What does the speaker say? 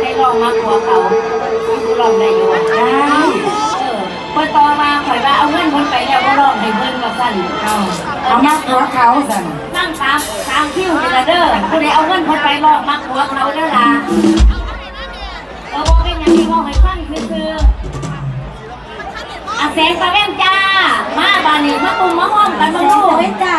ให้ลองมากกว่าเขาลองได้อยู่ได้เออนต่อมาข่อยว่าเอาเงินคนไปแล้วก็รองให้เงินมาสั่นเอาเอามาหัวเขาสั่นนั่งตามตามคิวนี่ะเด้อผู้ใดเอาเงินคนไปรองมักหัวเขาเด้อล่ะเออบ่เป็นอยังที่บอกให้ฟังคืออๆอาแสงตะเวนจ้า มาบานนี้มาตุ้มมาห้อมกันมาลูกลูกยจ้า